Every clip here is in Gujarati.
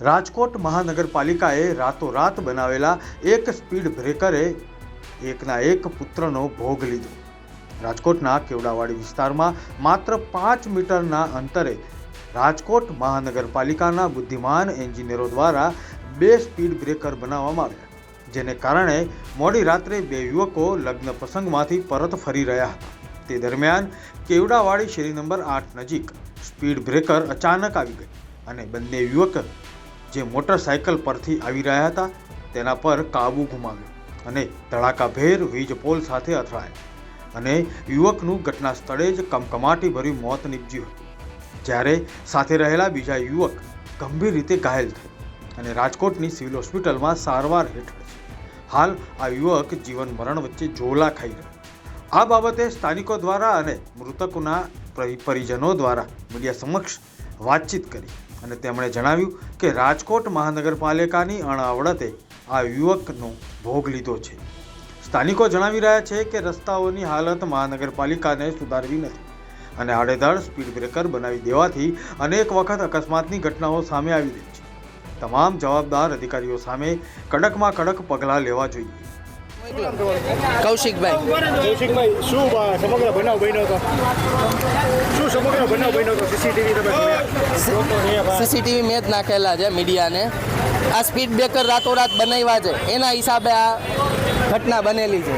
રાજકોટ મહાનગરપાલિકાએ રાતોરાત બનાવેલા એક સ્પીડ બ્રેકરે એકના એક પુત્રનો ભોગ લીધો. રાજકોટના કેવડાવાડી વિસ્તારમાં માત્ર પાંચ મીટરના અંતરે રાજકોટ મહાનગરપાલિકાના બુદ્ધિમાન એન્જિનિયરો દ્વારા બે સ્પીડ બ્રેકર બનાવવામાં આવ્યા, જેને કારણે મોડી રાત્રે બે યુવકો લગ્ન પ્રસંગમાંથી પરત ફરી રહ્યા હતા. તે દરમિયાન કેવડાવાડી શેરી નંબર આઠ નજીક સ્પીડ બ્રેકર અચાનક આવી ગઈ અને બંને યુવક જે મોટરસાયકલ પરથી આવી રહ્યા હતા, તેના પર કાબુ ગુમાવ્યો અને ધડાકાભેર વીજ પોલ સાથે અથડાયા. અને યુવકનું ઘટના સ્થળે જ કમકમાટીભર્યું મોત નીપજ્યું હતું. જ્યારે સાથે રહેલા બીજા યુવક ગંભીર રીતે ઘાયલ થયા અને રાજકોટની સિવિલ હોસ્પિટલમાં સારવાર હેઠળ છે. હાલ આ યુવક જીવન મરણ વચ્ચે ઝોલા ખાઈ રહ્યો આ બાબતે સ્થાનિકો દ્વારા અને મૃતકોના પરિજનો દ્વારા મીડિયા સમક્ષ વાતચીત કરી અને તેમણે જણાવ્યું કે રાજકોટ મહાનગરપાલિકાની અણઆવડતે આ યુવકનો ભોગ લીધો છે. સ્થાનિકો જણાવી રહ્યા છે કે રસ્તાઓની હાલત મહાનગરપાલિકાને સુધારવી નથી અને આડેધડ સ્પીડ બ્રેકર બનાવી દેવાથી અનેક વખત અકસ્માતની ઘટનાઓ સામે આવી રહી છે. તમામ જવાબદાર અધિકારીઓ સામે કડકમાં કડક પગલાં લેવા જોઈએ. કૌશિકભાઈ. કૌશિકભાઈ શું સમગ્ર બનાવ બન્યો હતો? શું સમગ્ર બનાવ બન્યો હતો? સીસીટીવી તમે સીસીટીવી મેં જ નાખેલા છે મીડિયાને. આ સ્પીડ બ્રેકર રાતોરાત બનાવ્યા છે. એના હિસાબે આ ઘટના બનેલી છે.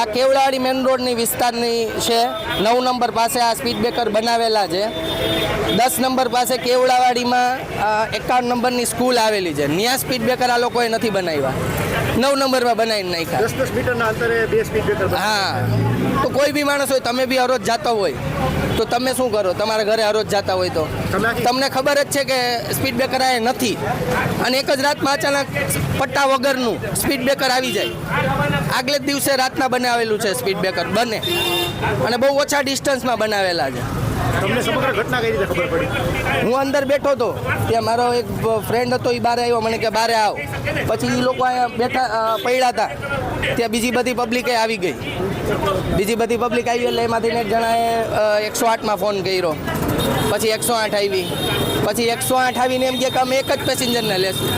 આ કેવડાવાડી મેન રોડની વિસ્તારની છે. નવ નંબર પાસે આ સ્પીડ બ્રેકર બનાવેલા છે. દસ નંબર પાસે કેવડાવાડીમાં એકાવન નંબરની સ્કૂલ આવેલી છે. ત્યાં સ્પીડ બ્રેકર આ લોકોએ નથી બનાવ્યા. નવ નંબરમાં બનાવીને નાખ્યા. દસ દસ મીટરના અંતરે બે સ્પીડ હા. તો કોઈ બી માણસ હોય તમે બી હરોજ જાતા હોય તો તમે શું કરો? તમારા ઘરે હરોજ જાતા હોય તો. તમને ખબર જ છે કે સ્પીડ બ્રેકર આ નથી. અને એક જ રાતમાં અચાનક પટ્ટા વગરનું સ્પીડ બ્રેકર આવી જાય. આગલે જ દિવસે રાતના બનાવેલું છે સ્પીડ બ્રેકર બને. અને બહુ ઓછા ડિસ્ટન્સમાં બનાવેલા છે. હું અંદર બેઠો હતો. ત્યાં મારો એક ફ્રેન્ડ હતો, એ બહાર આવ્યો. મને કે, બહાર આવ. પછી એ લોકો અહીંયા બેઠા પડ્યા હતા. ત્યાં બીજી બધી પબ્લિકે આવી ગઈ. બીજી બધી પબ્લિક આવી એટલે એમાંથી એક જણાએ એકસો આઠમાં ફોન કર્યો. પછી એકસો આઠ આવી. પછી એકસો આઠ આવીને એમ કે અમે એક જ પેસેન્જરને લેશું.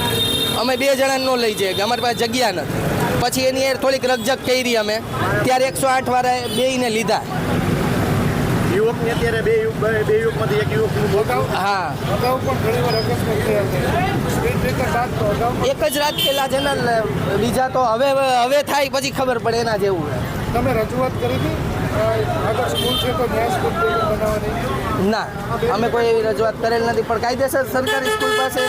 અમે બે જણાને ન લઈ જઈએ, કે અમારી પાસે જગ્યા નથી. પછી એની થોડીક રકઝક કરી અમે. ત્યારે એકસો આઠ વાળાએ બેને લીધા. યુવકની અત્યારે બે યુવક બે- યુવકમાંથી એક યુવકનું થયું. હા. અગાઉ પણ ઘણી વાર અકસ્માત એક જ રાત પહેલા છે ને બીજા તો હવે હવે થાય પછી ખબર પડે એના જેવું તમે રજૂઆત કરી હતી? આગળ સ્કૂલ છે તો ન્યાય સ્કૂલ બનાવવાની? ના અમે કોઈ એવી રજૂઆત કરેલ નથી પણ કાયદેસર સરકારી સ્કૂલ પાસે